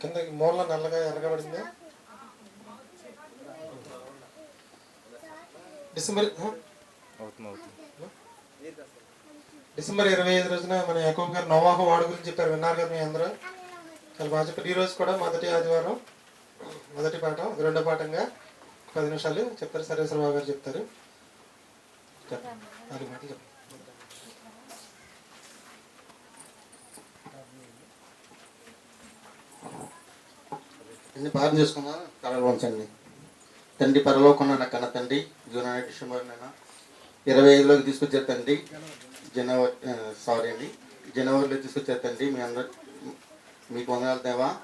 కింద మూల నల్లగా ఎరగబడింది డిసెంబర్ డిసెంబర్ ఇరవై ఐదు రోజున మన యాకోబ్ గారు నవాహు వాడు గురించి చెప్పారు విన్నారు కదా మీ అందరూ? చాలా బాగా చెప్పారు. ఈరోజు కూడా మొదటి ఆదివారం మొదటి పాఠం రెండో పాఠంగా పది నిమిషాలు చెప్తారు. సరేశ్వరరావు గారు చెప్తారు. నాలుగు మాటలు చెప్పండి. అన్ని పాదం చేసుకుందాం కలవంచండి తండ్రి పరలోకున్న నా కన్న తండ్రి జూన్ డిసెంబర్ నెల ఇరవై ఐదులోకి తీసుకొచ్చే తండ్రి. జనవరి సారీ అండి. జనవరిలో తీసుకొచ్చే తండ్రి. మీ అందరు మీకు వందనాలు దేవా.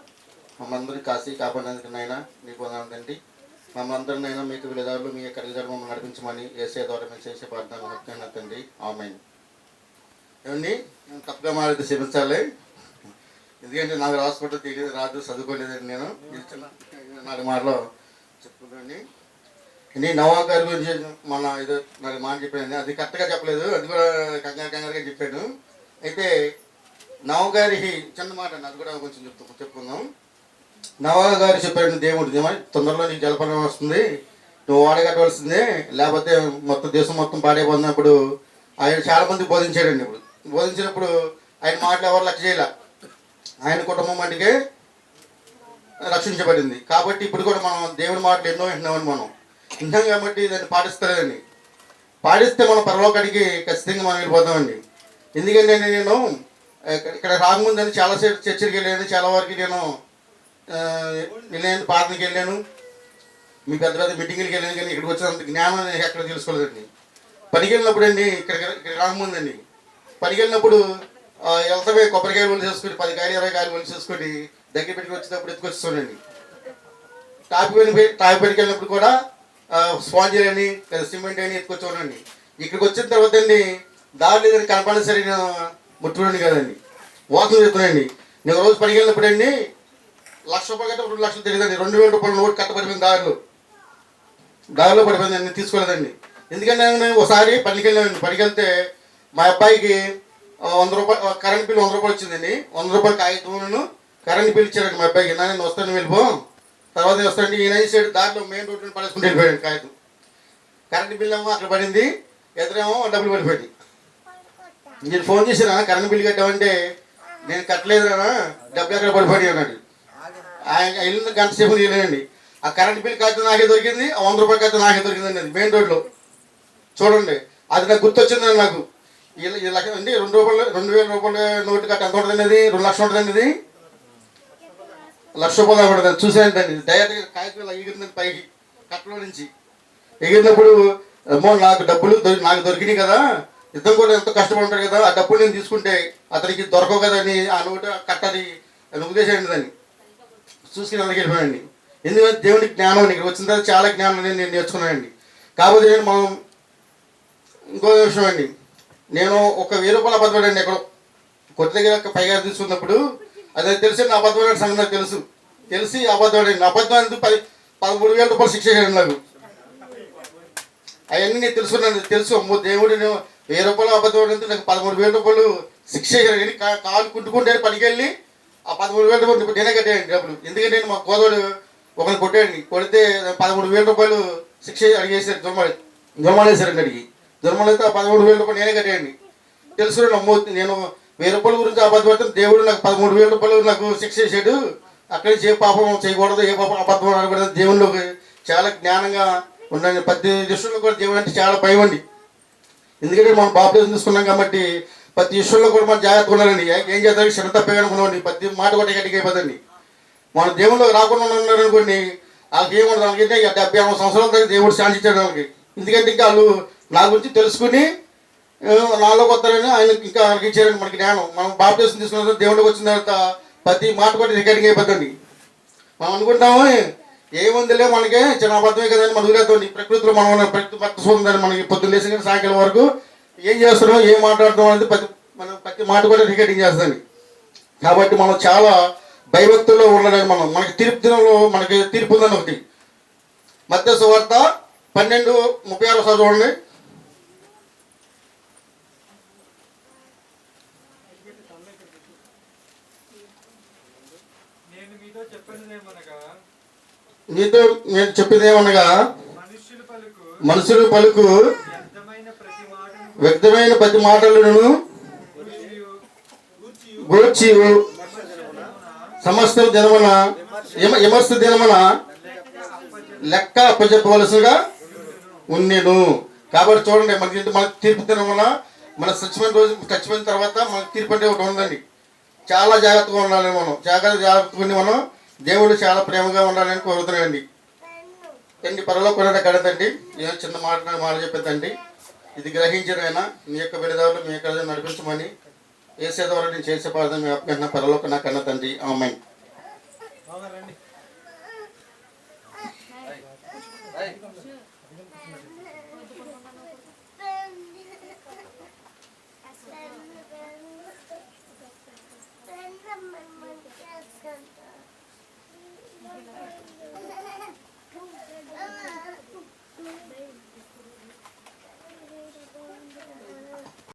మమ్మల్ని కాశీ కాసి కాపాడినందుకు నాయన మీకు వందనాలు తండ్రి. మమ్మల్ని అందరినైనా మీకు విలుదారులు మీ యొక్క రిజల్ట్ మమ్మల్ని నడిపించమని ఏసే ద్వారా మేము చేసే ప్రార్థన తండ్రి. ఆమె ఏమండి? తప్పగా తప్పుగా మాట్లాడితే క్షమించాలి. ఎందుకంటే నాకు రాసుకుంటే తెలియదు రాదు చదువుకోలేదండి నేను చిన్న నాలుగు మాటలు చెప్పుకోండి నేను నవాబ్ గారి గురించి మన ఏదో నాలుగు మాట చెప్పాను అది కరెక్ట్గా చెప్పలేదు అది కూడా కంగారు కంగారుగా చెప్పాను. అయితే నవాబ్ గారి చిన్న మాట అది కూడా కొంచెం చెప్తు చెప్పుకుందాం. నవాబ్ గారు చెప్పాడు దేవుడు ఏమో తొందరలో నీకు జలపనం వస్తుంది నువ్వు వాడగట్టవలసిందే లేకపోతే మొత్తం దేశం మొత్తం పాడైపోతున్నప్పుడు ఆయన చాలామంది బోధించాడండి ఇప్పుడు. బోధించినప్పుడు ఆయన మాటలు ఎవరు లెక్క చేయలే. ఆయన కుటుంబం మటుకే రక్షించబడింది. కాబట్టి ఇప్పుడు కూడా మనం దేవుడి మాటలు ఎన్నో వింటున్నామని మనం. వింటాం కాబట్టి దాన్ని పాటిస్తలేదండి. పాటిస్తే మనం పరలోకానికి ఖచ్చితంగా మనం వెళ్ళిపోతామండి. ఎందుకంటే నేను ఇక్కడ- రాకముందని చాలాసేపు చర్చలకు వెళ్ళాను. చాలా వరకు నేను వెళ్ళాను ప్రార్థనకి వెళ్ళాను. మీ పెద్ద పెద్ద మీటింగ్లకి వెళ్ళాను కానీ ఇక్కడికి వచ్చినంత జ్ఞానం నేను ఎక్కడ తెలుసుకోలేదండి. పనికి వెళ్ళినప్పుడు అండి ఇక్కడ ఇక్కడ రాకముందండి. పనికి వెళ్ళినప్పుడు వెళ్తామే కొబ్బరికాయలు ఒలి చేసుకుని పది కాయలు ఇరవై కాయలు ఒలి చేసుకొని దగ్గర పెట్టుకుని వచ్చినప్పుడు ఎత్తుకొచ్చేస్తానండి టాపి పైన టాపి పనికి వెళ్ళినప్పుడు కూడా స్పాంజీలు అని సిమెంట్ అని ఎత్తుకొచ్చేవాడండి ఇక్కడికి వచ్చిన తర్వాత అండి దారి ఏదైనా కనపడిన సరే నేను ముట్టుకోండి కదండి. వాసన చెప్తున్నానండి నేను రోజు పనికి వెళ్ళినప్పుడు అండి లక్ష రూపాయలు కట్ట రెండు లక్షలు తెలియదండి రెండు వేల రూపాయలు నోటు కట్టబడిపోయింది దారిలో. దారిలో పడిపోయింది నేను తీసుకోలేదండి. ఎందుకంటే నేను ఒకసారి పనికి వెళ్ళాను పనికి వెళ్తే మా అబ్బాయికి వంద రూపాయలు కరెంట్ బిల్ వంద రూపాయలు వచ్చిందండి. వంద రూపాయలు కాగితం కరెంట్ బిల్ ఇచ్చారండి మా అబ్బాయికి. నా నేను వస్తాను వెళ్ళిపో. తర్వాత నేను వస్తానండి ఈయన సైడ్ దాంట్లో మెయిన్ రోడ్డు పడేసుకుంటూ వెళ్ళిపోయాడు కాగితం కరెంట్ బిల్ ఏమో అక్కడ పడింది. ఎదురేమో డబ్బులు పడిపోయింది నేను ఫోన్ చేసినా కరెంట్ బిల్ కట్టామంటే నేను కట్టలేదు కదా డబ్బులు ఎక్కడ పడిపోయి అన్నాడు. ఆయన వెళ్ళిన గంట సేపు తీయలేదండి. ఆ కరెంట్ బిల్ కాగితం నాకే దొరికింది ఆ వంద రూపాయల కాగితం నాకే దొరికింది అది మెయిన్ రోడ్లో చూడండి అది నాకు గుర్తొచ్చిందండి నాకు వీళ్ళు ఈ లక్ష అండి రెండు రూపాయలు రెండు వేల రూపాయల నోటు కట్ట ఎంత ఉంటుంది అనేది రెండు లక్షలు ఉంటుంది అనేది లక్ష రూపాయలు ఉంటుంది చూసానండి డైరెక్ట్గా కాగితం ఎగిరిందండి పైకి కట్టలో నుంచి. ఎగిరినప్పుడు అమ్మో నాకు డబ్బులు నాకు దొరికినాయి కదా. ఇద్దరు కూడా ఎంతో కష్టపడతారు కదా. ఆ డబ్బులు నేను తీసుకుంటే అతనికి దొరకవు కదా అని ఆ నోటు కట్టది అని ఉద్దేశం దాన్ని చూసుకుని అందుకు వెళ్ళిపోయానండి ఎందుకంటే దేవుడి జ్ఞానం ఇక్కడ వచ్చిన తర్వాత చాలా జ్ఞానం అనేది నేను నేర్చుకున్నానండి. కాకపోతే మనం ఇంకో విషయం అండి. నేను ఒక వెయ్యి రూపాయల అబద్ధపడండి ఎక్కడో కొత్త దగ్గర పైగా తీసుకున్నప్పుడు అది తెలిసి నా అబద్ధమైన సంగతి నాకు తెలుసు. తెలిసి నా అబద్ధం పది పదమూడు వేల రూపాయలు శిక్ష చేయండి నాకు. అవన్నీ నేను తెలుసుకున్నాను తెలుసు. అమ్మో దేవుడు నేను వెయ్యి రూపాయలు అబద్ధం నాకు పదమూడు వేల రూపాయలు శిక్ష చేశారు కానీ కా- కాలు కుట్టుకుంటే పనికెళ్ళి ఆ పదమూడు వేల రూపాయలు నేనే కట్టేయండి డబ్బులు. ఎందుకంటే నేను మా గోదావరి ఒకరిని కొట్టేయండి. కొడితే పదమూడు వేల రూపాయలు శిక్ష అడిగేసారు దుర్మాలి దుర్మాలేశారండి అడిగి దుర్మాలైతే ఆ పదమూడు వేల రూపాయలు నేనే కట్టేయండి. తెలుసు అమ్మో నేను వెయ్యి రూపాయల గురించి అబద్ధపడితే దేవుడు నాకు పదమూడు వేల రూపాయలు నాకు శిక్ష చేశాడు. అక్కడి నుంచి ఏ పాపం చేయకూడదు ఏ పాపం అబద్ధం ఆడకూడదు దేవుళ్ళకి చాలా జ్ఞానంగా ఉండండి ప్రతి విషయంలో కూడా దేవుడు అంటే చాలా భయమండి ఎందుకంటే మనం బాప్తీసం తీసుకున్నాం కాబట్టి ప్రతి విషయంలో కూడా మనం జాగ్రత్తగా ఉండాలండి. ఏం చేద్దాం? క్షణ తప్పే అనుకున్నామండి. ప్రతి మాట కూడా గట్టిగా అయిపోతుంది మన దేవుళ్ళు రాకుండా ఉన్నారనుకోండి వాళ్ళకి ఏముండదు? వాళ్ళకి డెబ్బై ఎనభై సంవత్సరాల దేవుడు శాంతించాడు వాళ్ళకి. ఎందుకంటే ఇంకా వాళ్ళు నా గురించి తెలుసుకుని నాలో కొత్తారని వస్తారని ఆయన ఇంకా ఆయనకి ఇచ్చారండి మనకి జ్ఞానం. మనం బాప్టిజం తీసుకున్న దేవుడికి వచ్చిన తర్వాత ప్రతి మాట కూడా రికార్డింగ్ అయిపోతుంది. మనం అనుకుంటాము ఏముందిలే మనకి చిన్న అబద్ధమే కదండి మన ఊరేతోంది ప్రకృతిలో మనం ఉన్న ప్రకృతి భక్తి చూస్తుందని మనకి పొద్దున్న లేచిన సాయంకాలం వరకు ఏం చేస్తున్నాం ఏం మాట్లాడుతున్నాం అనేది ప్రతి మనం ప్రతి మాట కూడా రికార్డింగ్ చేస్తుంది. కాబట్టి మనం చాలా భయభక్తుల్లో ఉండడానికి మనం మనకి తీర్పు దినంలో మనకి తీర్పు ఉందని ఒకటి. మధ్య సువార్త పన్నెండు ముప్పై ఆరు సార్ చూడండి నేను నేను మీతో చెప్పినదేమనగా నీతో నేను చెప్పేది ఏమనగా మనుషులు పలుకు వ్యక్తమైన ప్రతి మాటలను గూర్చి సమస్త దినమున యమస్త దినమున లెక్క అప్పచెప్పవలసిగా ఉండేను కాబట్టి చూడండి మనకి ఇంత- మన తీర్పు దినమున మన చచ్చిపోయిన రోజు చచ్చిపోయిన తర్వాత మనకి తీర్పు అంటే ఒకటి ఉందండి. చాలా జాగ్రత్తగా ఉండాలి మనం జాగ్రత్త జాగ్రత్తగా మనం దేవుడు చాలా ప్రేమగా ఉండాలని కోరుతున్నానండి. తండ్రి పరలో కూడా కడతండి ఏదో చిన్న మాట మాట చెప్పేదండి ఇది గ్రహించిన ఆయన మీ యొక్క బిడదారులు మీ యొక్క నడిపించమని ఏసే నేను చేసే ప్రార్థన మీ యొక్క పరలోక నా కన్న తండ్రి. ఆమె